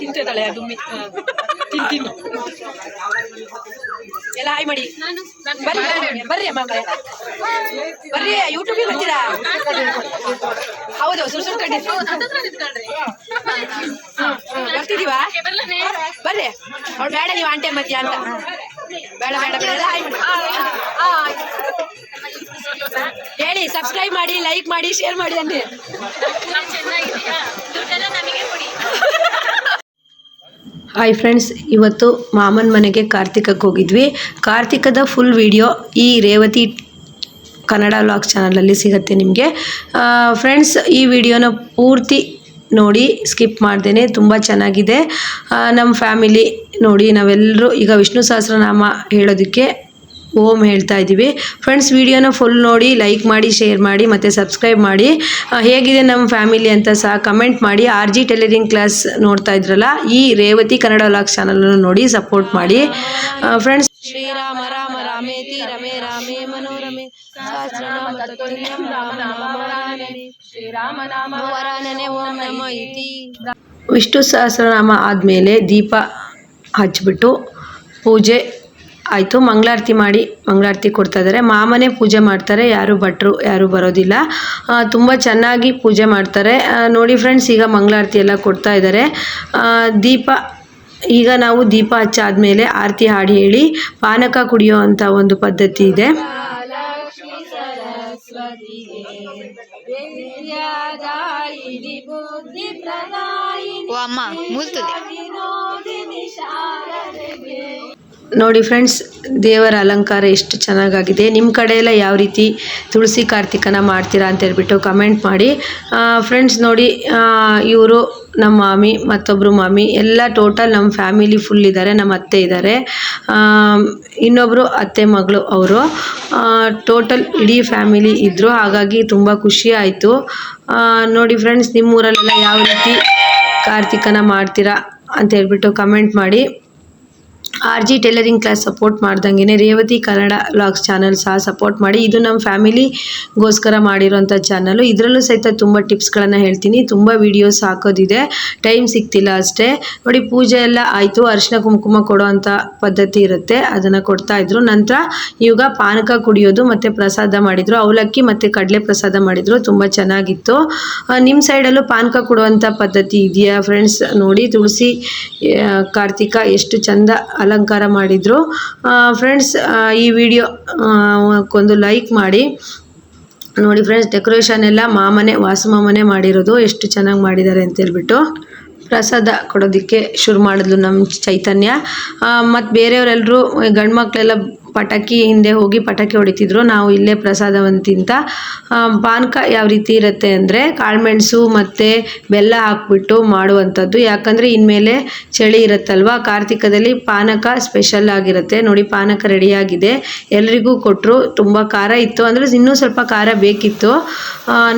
ತಿಂತಿದ್ದಾಳೆ ಅದು ತಿಂತೀನಿ. ಎಲ್ಲ ಹಾಯ್ ಮಾಡಿ. ಬರ್ರಿ ಬರ್ರಿ ಮಕ್ಕಳೇ. ಬರ್ರಿ ಯೂಟ್ಯೂಬಿಗೆ ಬರ್ತೀರಾ? ಹೌದು ಸುರು ಸುರ್ ಕಡ್ಡಿ ಬರ್ತಿದೀವಾ ಬರ್ರಿ ಅವ್ಳು ಬೇಡ ನೀವು ಆಂಟೆ ಮಧ್ಯ ಅಂತ. ಬೇಡ ಬೇಡ ಬೇಡ. ಹಾಯ್. ಹೇಳಿ ಸಬ್ಸ್ಕ್ರೈಬ್ ಮಾಡಿ ಲೈಕ್ ಮಾಡಿ ಶೇರ್ ಮಾಡಿ ಅಂడి ಹಾಯ್ ಫ್ರೆಂಡ್ಸ್ ಇವತ್ತು ಮಾಮನ ಮನೆಗೆ ಕಾರ್ತಿಕಕ್ಕೆ ಹೋಗಿದ್ವಿ. ಕಾರ್ತಿಕದ ಫುಲ್ ವಿಡಿಯೋ ಈ ರೇವತಿ ಕನ್ನಡ ವ್ಲಾಗ್ ಚಾನಲಲ್ಲಿ ಸಿಗುತ್ತೆ ನಿಮಗೆ. ಫ್ರೆಂಡ್ಸ್ ಈ ವಿಡಿಯೋನ ಪೂರ್ತಿ ನೋಡಿ ಸ್ಕಿಪ್ ಮಾಡ್ದೇನೆ, ತುಂಬ ಚೆನ್ನಾಗಿದೆ. ನಮ್ಮ ಫ್ಯಾಮಿಲಿ ನೋಡಿ ನಾವೆಲ್ಲರೂ ಈಗ ವಿಷ್ಣು ಸಹಸ್ರನಾಮ ಹೇಳೋದಕ್ಕೆ ಓಂ ಹೇಳ್ತಾ ಇದ್ದೀವಿ ಫ್ರೆಂಡ್ಸ್ ವಿಡಿಯೋನ ಫುಲ್ ನೋಡಿ ಲೈಕ್ ಮಾಡಿ ಶೇರ್ ಮಾಡಿ, ಮತ್ತು ಸಬ್ಸ್ಕ್ರೈಬ್ ಮಾಡಿ. ಹೇಗಿದೆ ನಮ್ಮ ಫ್ಯಾಮಿಲಿ ಅಂತ ಸಹ ಕಮೆಂಟ್ ಮಾಡಿ. ಆರ್ ಜಿ ಟೈಲರಿಂಗ್ ಕ್ಲಾಸ್ ನೋಡ್ತಾ ಇದ್ರಲ್ಲ, ಈ ರೇವತಿ ಕನ್ನಡ ವ್ಲಾಗ್ ಚಾನಲನ್ನು ನೋಡಿ ಸಪೋರ್ಟ್ ಮಾಡಿ. ಫ್ರೆಂಡ್ಸ್ ಶ್ರೀರಾಮ, ರಾಮ ರಾಮೇತಿ ರಮೇ, ರಾಮೇ, ಮನೋರಮೆ. ಸಹಸ್ರನಾಮ ತತ್ತುಲ್ಯಂ ರಾಮ ನಾಮ ವರಾನನೆ. ಶ್ರೀರಾಮ ನಾಮ ವರಾನನೆ, ಓಂ ಇತಿ. ವಿಷ್ಣು ಸಹಸ್ರನಾಮ ಆದಮೇಲೆ ದೀಪ ಹಚ್ಚಿಬಿಟ್ಟು ಪೂಜೆ ಆಯಿತು ಮಂಗಳಾರತಿ ಮಾಡಿ ಮಂಗಳಾರತಿ ಕೊಡ್ತಾ ಇದ್ದಾರೆ ಮಾಮನೇ ಪೂಜೆ ಮಾಡ್ತಾರೆ ಯಾರು ಭಟ್ರು ಯಾರು ಬರೋದಿಲ್ಲ. ತುಂಬ ಚೆನ್ನಾಗಿ ಪೂಜೆ ಮಾಡ್ತಾರೆ. ನೋಡಿ ಫ್ರೆಂಡ್ಸ್ ಈಗ ಮಂಗಳಾರತಿ ಎಲ್ಲ ಕೊಡ್ತಾ ಇದ್ದಾರೆ ದೀಪ ಈಗ ನಾವು ದೀಪ ಹಚ್ಚಾದಮೇಲೆ ಆರತಿ ಹಾಡಿ ಹೇಳಿ ಪಾನಕ ಕುಡಿಯೋ ಒಂದು ಪದ್ಧತಿ ಇದೆ. ಅಮ್ಮ ನೋಡಿ ಫ್ರೆಂಡ್ಸ್, ದೇವರ ಅಲಂಕಾರ ಎಷ್ಟು ಚೆನ್ನಾಗಾಗಿದೆ. ನಿಮ್ಮ ಕಡೆ ಯಾವ ರೀತಿ ತುಳಸಿ ಕಾರ್ತಿಕನ ಮಾಡ್ತೀರಾ ಅಂತ ಹೇಳ್ಬಿಟ್ಟು ಕಮೆಂಟ್ ಮಾಡಿ. ಫ್ರೆಂಡ್ಸ್ ನೋಡಿ ಇವರು ನಮ್ಮ ಮಾಮಿ ಮತ್ತೊಬ್ಬರು ಮಾಮಿ, ಎಲ್ಲ ಟೋಟಲ್ ನಮ್ಮ ಫ್ಯಾಮಿಲಿ ಫುಲ್ ಇದ್ದಾರೆ, ನಮ್ಮ ಅತ್ತೆ ಇದ್ದಾರೆ. ಇನ್ನೊಬ್ಬರು ಅತ್ತೆ ಮಗಳು ಅವರು. ಟೋಟಲ್ ಇಡೀ ಫ್ಯಾಮಿಲಿ ಇದ್ದರು ಹಾಗಾಗಿ ತುಂಬ ಖುಷಿ ಆಯಿತು. ನೋಡಿ ಫ್ರೆಂಡ್ಸ್ ನಿಮ್ಮೂರಲ್ಲೆಲ್ಲ ಯಾವ ರೀತಿ ಕಾರ್ತಿಕನ ಮಾಡ್ತೀರಾ ಅಂತ ಹೇಳ್ಬಿಟ್ಟು ಕಮೆಂಟ್ ಮಾಡಿ. R G tailoring class support ಮಾಡ್ದಂಗೆ ರೇವತಿ ಕನ್ನಡ ಲಾಗ್ಸ್ ಚಾನಲ್ ಸಹ ಸಪೋರ್ಟ್ ಮಾಡಿ. ಇದು ನಮ್ಮ ಫ್ಯಾಮಿಲಿಗೋಸ್ಕರ ಮಾಡಿರೋಂಥ ಚಾನಲು. ಇದರಲ್ಲೂ ಸಹಿತ ತುಂಬ ಟಿಪ್ಸ್ಗಳನ್ನು ಹೇಳ್ತೀನಿ. ತುಂಬ ವೀಡಿಯೋಸ್ ಹಾಕೋದಿದೆ. ಟೈಮ್ ಸಿಗ್ತಿಲ್ಲ ಅಷ್ಟೇ. ನೋಡಿ, ಪೂಜೆ ಎಲ್ಲ ಆಯಿತು. ಅರಿಶಿನ ಕುಂಕುಮ ಕೊಡೋ ಅಂಥ ಪದ್ಧತಿ ಇರುತ್ತೆ. ಅದನ್ನು ಕೊಡ್ತಾ ಇದ್ರು. ನಂತರ ಇವಾಗ ಪಾನಕ ಕುಡಿಯೋದು ಮತ್ತು ಪ್ರಸಾದ ಮಾಡಿದರು. ಅವಲಕ್ಕಿ ಮತ್ತು ಕಡಲೆ ಪ್ರಸಾದ ಮಾಡಿದರು. ತುಂಬ ಚೆನ್ನಾಗಿತ್ತು. ನಿಮ್ಮ ಸೈಡಲ್ಲೂ ಪಾನಕ ಕೊಡುವಂಥ ಪದ್ಧತಿ ಇದೆಯಾ? ಫ್ರೆಂಡ್ಸ್, ನೋಡಿ, ತುಳಸಿ ಕಾರ್ತಿಕ, ಎಷ್ಟು ಚಂದ ಅಲಂಕಾರ ಮಾಡಿದರು. ಫ್ರೆಂಡ್ಸ್ ಈ ವಿಡಿಯೋ ಒಂದು ಲೈಕ್ ಮಾಡಿ. ನೋಡಿ ಫ್ರೆಂಡ್ಸ್ ಡೆಕೋರೇಷನ್ ಎಲ್ಲ ಮಾಮನೆ, ವಾಸು ಮಾಮನೆ ಮಾಡಿರೋದು. ಎಷ್ಟು ಚೆನ್ನಾಗಿ ಮಾಡಿದ್ದಾರೆ ಅಂತ ಹೇಳ್ಬಿಟ್ಟು ಪ್ರಸಾದ ಕೊಡೋದಕ್ಕೆ ಶುರು ಮಾಡಿದ್ಲು ನಮ್ಮ ಚೈತನ್ಯ. ಮತ್ತು ಬೇರೆಯವರೆಲ್ಲರೂ ಗಂಡು ಮಕ್ಕಳೆಲ್ಲ ಪಟಾಕಿ ಹಿಂದೆ ಹೋಗಿ ಪಟಾಕಿ ಹೊಡಿತಿದ್ರು. ನಾವು ಇಲ್ಲೇ ಪ್ರಸಾದವನ್ನು ತಿಂತ ಪಾನಕ ಯಾವ ರೀತಿ ಇರುತ್ತೆ ಅಂದರೆ ಕಾಳುಮೆಣಸು ಮತ್ತು ಬೆಲ್ಲ ಹಾಕ್ಬಿಟ್ಟು ಮಾಡುವಂಥದ್ದು. ಯಾಕಂದರೆ ಇನ್ಮೇಲೆ ಚಳಿ ಇರುತ್ತಲ್ವ? ಕಾರ್ತಿಕದಲ್ಲಿ ಪಾನಕ ಸ್ಪೆಷಲ್ ಆಗಿರುತ್ತೆ. ನೋಡಿ, ಪಾನಕ ರೆಡಿಯಾಗಿದೆ. ಎಲ್ರಿಗೂ ಕೊಟ್ಟರು ತುಂಬ ಖಾರ ಇತ್ತು. ಅಂದರೆ ಇನ್ನೂ ಸ್ವಲ್ಪ ಖಾರ ಬೇಕಿತ್ತು.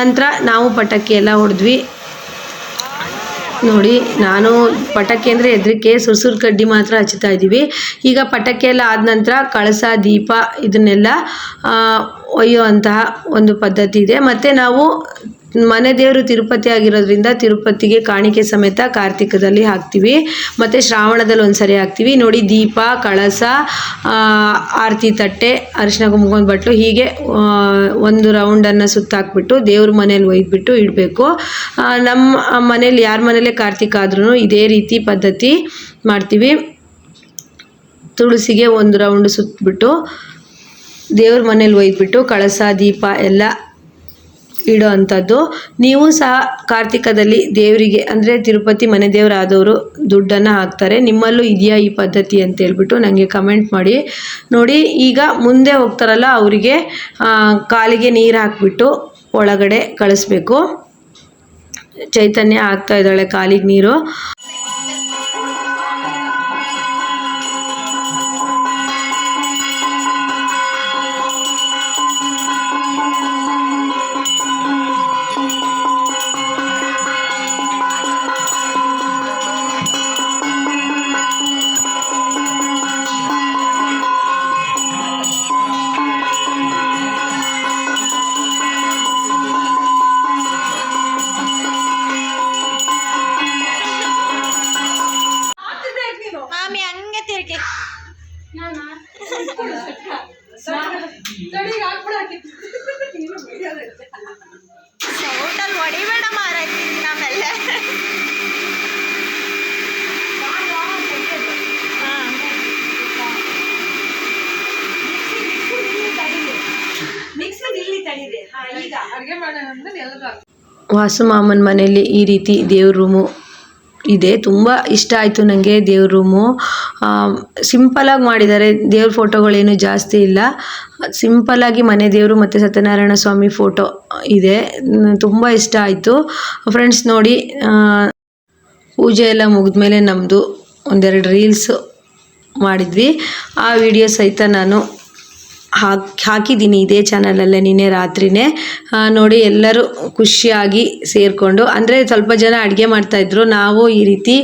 ನಂತರ ನಾವು ಪಟಾಕಿ ಎಲ್ಲ ಹೊಡೆದ್ವಿ. ನೋಡಿ, ನಾನು ಪಟಾಕಿ ಅಂದರೆ ಹೆದರಿಕೆ ಸುರ್ಸುರು ಕಡ್ಡಿ ಮಾತ್ರ ಹಚ್ಚುತ್ತಾ ಇದ್ದೀವಿ. ಈಗ ಪಟಾಕಿ ಎಲ್ಲ ಆದ ನಂತರ ಕಳಸ, ದೀಪ ಇದನ್ನೆಲ್ಲ ಒಯ್ಯೋ ಒಯ್ಯುವಂತಹ ಒಂದು ಪದ್ಧತಿ ಇದೆ. ಮತ್ತು ನಾವು ಮನೆ ದೇವರು ತಿರುಪತಿ ಆಗಿರೋದ್ರಿಂದ ತಿರುಪತಿಗೆ ಕಾಣಿಕೆ ಸಮೇತ ಕಾರ್ತಿಕದಲ್ಲಿ ಹಾಕ್ತೀವಿ. ಮತ್ತು ಶ್ರಾವಣದಲ್ಲಿ ಒಂದ್ಸರಿ ಹಾಕ್ತೀವಿ. ನೋಡಿ ದೀಪ, ಕಳಸ ಆರತಿ ತಟ್ಟೆ, ಅರಿಶಿನ ಕುಂಕುಮದ ಬಟ್ಲು ಹೀಗೆ ಒಂದು ರೌಂಡನ್ನು ಸುತ್ತಾಕ್ಬಿಟ್ಟು ದೇವ್ರ ಮನೇಲಿ ಒಯ್ದುಬಿಟ್ಟು ಇಡಬೇಕು. ನಮ್ಮ ಮನೇಲಿ ಯಾರ ಮನೇಲೆ ಕಾರ್ತಿಕ ಆದ್ರೂ ಇದೇ ರೀತಿ ಪದ್ಧತಿ ಮಾಡ್ತೀವಿ. ತುಳಸಿಗೆ ಒಂದು ರೌಂಡ್ ಸುತ್ತಬಿಟ್ಟು ದೇವ್ರ ಮನೇಲಿ ಒಯ್ದುಬಿಟ್ಟು ಕಳಸ, ದೀಪ ಎಲ್ಲ ಇಡೋ ಅಂಥದ್ದು ನೀವು ಸಹ ಕಾರ್ತಿಕದಲ್ಲಿ ದೇವರಿಗೆ, ಅಂದರೆ ತಿರುಪತಿ ಮನೆ ದೇವರಾದವರು ದುಡ್ಡನ್ನು ಹಾಕ್ತಾರೆ. ನಿಮ್ಮಲ್ಲೂ ಇದೆಯಾ ಈ ಪದ್ಧತಿ ಅಂತ ಹೇಳ್ಬಿಟ್ಟು ನನಗೆ ಕಮೆಂಟ್ ಮಾಡಿ. ನೋಡಿ, ಈಗ ಮುಂದೆ ಹೋಗ್ತಾರಲ್ಲ ಅವರಿಗೆ ಕಾಲಿಗೆ ನೀರು ಹಾಕ್ಬಿಟ್ಟು ಒಳಗಡೆ ಕಳಿಸ್ಬೇಕು. ಚೈತನ್ಯ ಆಗ್ತಾ ಇದ್ದಾಳೆ ಕಾಲಿಗೆ ನೀರು. ವಾಸು ಮಾಮನ ಮನೆಯಲ್ಲಿ ಈ ರೀತಿ ದೇವ್ರ ರೂಮು ಇದೆ. ತುಂಬ ಇಷ್ಟ ಆಯಿತು ನನಗೆ ದೇವ್ರ ರೂಮು. ಸಿಂಪಲಾಗಿ ಮಾಡಿದ್ದಾರೆ. ದೇವ್ರ ಫೋಟೋಗಳೇನು ಜಾಸ್ತಿ ಇಲ್ಲ. ಸಿಂಪಲಾಗಿ ಮನೆ ದೇವರು ಮತ್ತು ಸತ್ಯನಾರಾಯಣ ಸ್ವಾಮಿ ಫೋಟೋ ಇದೆ. ತುಂಬ ಇಷ್ಟ ಆಯಿತು. ಫ್ರೆಂಡ್ಸ್ ನೋಡಿ ಪೂಜೆ ಎಲ್ಲ ಮುಗಿದ್ಮೇಲೆ ನಮ್ಮದು ಒಂದೆರಡು ರೀಲ್ಸ್ ಮಾಡಿದ್ವಿ. ಆ ವಿಡಿಯೋ ಸಹಿತ ನಾನು ಹಾಕಿ, ಹಾಕಿದ್ದೀನಿ ಇದೇ ಚಾನಲಲ್ಲೇ ನಿನ್ನೆ ರಾತ್ರಿನೇ. ನೋಡಿ ಎಲ್ಲರೂ ಖುಷಿಯಾಗಿ ಸೇರಿಕೊಂಡು, ಅಂದರೆ ಸ್ವಲ್ಪ ಜನ ಅಡುಗೆ ಮಾಡ್ತಾಯಿದ್ರು ನಾವು ಈ ರೀತಿ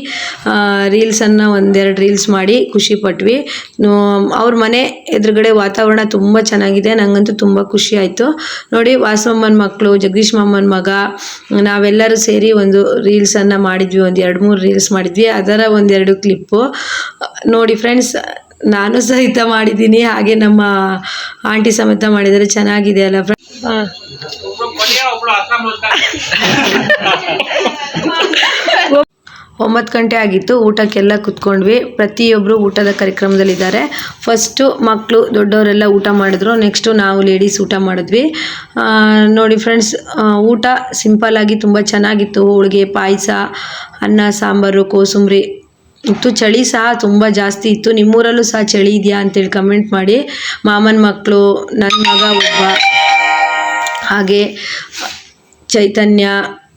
ರೀಲ್ಸನ್ನು ಒಂದೆರಡು ರೀಲ್ಸ್ ಮಾಡಿ ಖುಷಿ ಪಟ್ವಿ. ಅವ್ರ ಮನೆ ಎದುರುಗಡೆ ವಾತಾವರಣ ತುಂಬ ಚೆನ್ನಾಗಿದೆ. ನನಗಂತೂ ತುಂಬ ಖುಷಿ ಆಯಿತು. ನೋಡಿ, ವಾಸಮ್ಮನ ಮಕ್ಕಳು ಜಗದೀಶ್ ಮಾಮನ ಮಗ, ನಾವೆಲ್ಲರೂ ಸೇರಿ ಒಂದು ರೀಲ್ಸನ್ನು ಮಾಡಿದ್ವಿ. ಒಂದು ಎರಡು ಮೂರು ರೀಲ್ಸ್ ಮಾಡಿದ್ವಿ. ಅದರ ಒಂದೆರಡು ಕ್ಲಿಪ್ಪು ನೋಡಿ ಫ್ರೆಂಡ್ಸ್ ನಾನು ಸಹಿತ ಮಾಡಿದ್ದೀನಿ ಹಾಗೆ ನಮ್ಮ ಆಂಟಿ ಸಮೇತ ಮಾಡಿದರೆ ಚೆನ್ನಾಗಿದೆ ಅಲ್ಲ ಒಂಬತ್ತು ಗಂಟೆ ಆಗಿತ್ತು ಊಟಕ್ಕೆಲ್ಲ ಕುತ್ಕೊಂಡ್ವಿ. ಪ್ರತಿಯೊಬ್ಬರು ಊಟದ ಕಾರ್ಯಕ್ರಮದಲ್ಲಿದ್ದಾರೆ. ಫಸ್ಟು ಮಕ್ಕಳು ದೊಡ್ಡವರೆಲ್ಲ ಊಟ ಮಾಡಿದ್ರು ನೆಕ್ಸ್ಟು ನಾವು ಲೇಡೀಸ್ ಊಟ ಮಾಡಿದ್ವಿ. ಆ, ನೋಡಿ ಫ್ರೆಂಡ್ಸ್ ಊಟ ಸಿಂಪಲ್ಲಾಗಿ ತುಂಬ ಚೆನ್ನಾಗಿತ್ತು. ಹೋಳಿಗೆ ಪಾಯಸ ಅನ್ನ ಸಾಂಬಾರು ಕೋಸಂಬರಿ ಇತ್ತು. ಚಳಿ ಸಹ ತುಂಬ ಜಾಸ್ತಿ ಇತ್ತು. ನಿಮ್ಮೂರಲ್ಲೂ ಸಹ ಚಳಿ ಇದೆಯಾ ಅಂತೇಳಿ ಕಮೆಂಟ್ ಮಾಡಿ. ಮಾಮನ ಮಕ್ಕಳು ನನ್ನ ಮಗ ಒಬ್ಬ. ಹಾಗೆ ಚೈತನ್ಯ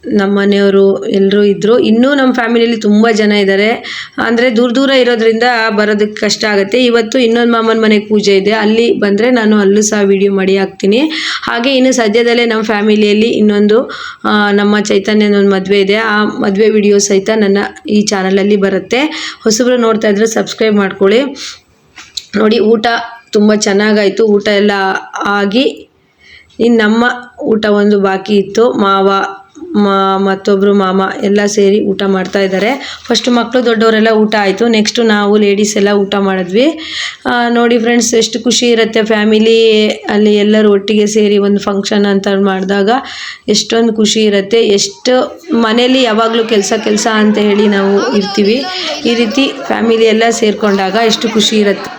ನಮ್ಮ ಮನೆಯವರು ಎಲ್ಲರೂ ಇದ್ದರು ಇನ್ನೂ ನಮ್ಮ ಫ್ಯಾಮಿಲಿಯಲ್ಲಿ ತುಂಬ ಜನ ಇದ್ದಾರೆ ಅಂದರೆ ದೂರ ದೂರ ಇರೋದ್ರಿಂದ ಬರೋದಕ್ಕೆ ಕಷ್ಟ ಆಗುತ್ತೆ. ಇವತ್ತು ಇನ್ನೊಂದು ಮಾಮನ ಮನೆಗೆ ಪೂಜೆ ಇದೆ. ಅಲ್ಲಿ ಬಂದರೆ ನಾನು ಅಲ್ಲೂ ಸಹ ವಿಡಿಯೋ ಮಾಡಿ ಹಾಕ್ತೀನಿ. ಹಾಗೆ ಇನ್ನು ಸದ್ಯದಲ್ಲೇ ನಮ್ಮ ಫ್ಯಾಮಿಲಿಯಲ್ಲಿ ಇನ್ನೊಂದು ನಮ್ಮ ಚೈತನ್ಯನೊಂದು ಮದುವೆ ಇದೆ. ಆ ಮದುವೆ ವಿಡಿಯೋ ಸಹಿತ ನನ್ನ ಈ ಚಾನಲಲ್ಲಿ ಬರುತ್ತೆ. ಹೊಸಬ್ರು ನೋಡ್ತಾ ಇದ್ರೆ ಸಬ್ಸ್ಕ್ರೈಬ್ ಮಾಡ್ಕೊಳ್ಳಿ. ನೋಡಿ, ಊಟ ತುಂಬ ಚೆನ್ನಾಗಾಯಿತು. ಊಟ ಎಲ್ಲ ಆಗಿ ಇನ್ನು ನಮ್ಮ ಊಟ ಒಂದು ಬಾಕಿ ಇತ್ತು. ಮಾವ ಮಾ ಮತ್ತೊಬ್ಬರು ಮಾಮ ಎಲ್ಲ ಸೇರಿ ಊಟ ಮಾಡ್ತಾ ಇದ್ದಾರೆ. ಫಸ್ಟ್ ಮಕ್ಕಳು ದೊಡ್ಡವರೆಲ್ಲ ಊಟ ಆಯಿತು. ನೆಕ್ಸ್ಟು ನಾವು ಲೇಡೀಸ್ ಎಲ್ಲ ಊಟ ಮಾಡಿದ್ವಿ. ನೋಡಿ ಫ್ರೆಂಡ್ಸ್ ಎಷ್ಟು ಖುಷಿ ಇರುತ್ತೆ ಫ್ಯಾಮಿಲಿ ಅಲ್ಲಿ ಎಲ್ಲರೂ ಒಟ್ಟಿಗೆ ಸೇರಿ ಒಂದು ಫಂಕ್ಷನ್ ಅಂತ ಮಾಡಿದಾಗ ಎಷ್ಟೊಂದು ಖುಷಿ ಇರುತ್ತೆ. ಎಷ್ಟು ಮನೇಲಿ ಯಾವಾಗಲೂ ಕೆಲಸ ಕೆಲಸ ಅಂತ ಹೇಳಿ ನಾವು ಇರ್ತೀವಿ. ಈ ರೀತಿ ಫ್ಯಾಮಿಲಿ ಎಲ್ಲ ಸೇರಿಕೊಂಡಾಗ ಎಷ್ಟು ಖುಷಿ ಇರುತ್ತೆ.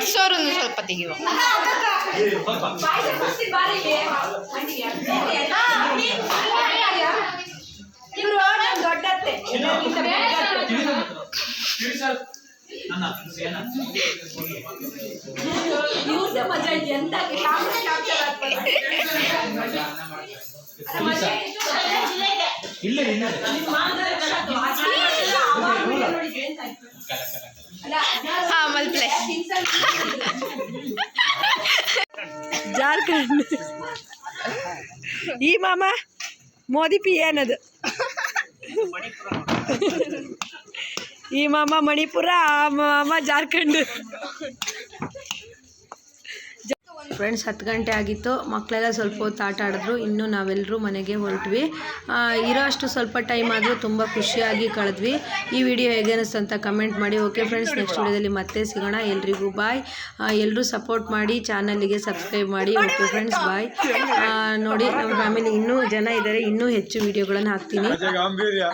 ಬಡ್ಸೋರು ಒಂದು ಸ್ವಲ್ಪ ತೆಗಿಯುವ. ಹಾ ಮಲ್ಪ್ಲೆ ಜಾರ್ಖಂಡ್. ಈ ಮಾಮ ಮೋದಿ ಪಿ ಏನದು ಈ ಮಾಮ ಮಣಿಪುರ ಆ ಮಾಮ ಜಾರ್ಖಂಡ್. ಫ್ರೆಂಡ್ಸ್ ಹತ್ತು ಗಂಟೆ ಆಗಿತ್ತು. ಮಕ್ಕಳೆಲ್ಲ ಸ್ವಲ್ಪ ಹೊತ್ತು ಆಟ ಆಡಿದ್ರು. ಇನ್ನೂ ನಾವೆಲ್ಲರೂ ಮನೆಗೆ ಹೊರಟ್ವಿ ಇರೋ ಅಷ್ಟು ಸ್ವಲ್ಪ ಟೈಮ್ ಆದರೂ ತುಂಬ ಖುಷಿಯಾಗಿ ಕಳೆದ್ವಿ. ಈ ವಿಡಿಯೋ ಹೇಗೆ ಅನಿಸ್ತು ಅಂತ ಕಮೆಂಟ್ ಮಾಡಿ. ಓಕೆ ಫ್ರೆಂಡ್ಸ್ ನೆಕ್ಸ್ಟ್ ವಿಡಿಯೋದಲ್ಲಿ ಮತ್ತೆ ಸಿಗೋಣ. ಎಲ್ರಿಗೂ ಬಾಯ್ ಎಲ್ಲರೂ ಸಪೋರ್ಟ್ ಮಾಡಿ ಚಾನಲ್ಗೆ ಸಬ್ಸ್ಕ್ರೈಬ್ ಮಾಡಿ. ಓಕೆ ಫ್ರೆಂಡ್ಸ್ ಬಾಯ್ ನೋಡಿ ನಮ್ಮ ಫ್ಯಾಮಿಲಿ ಇನ್ನೂ ಜನ ಇದ್ದಾರೆ ಇನ್ನೂ ಹೆಚ್ಚು ವಿಡಿಯೋಗಳನ್ನು ಹಾಕ್ತೀನಿ. ಯಾವ ವಿಡಿಯೋ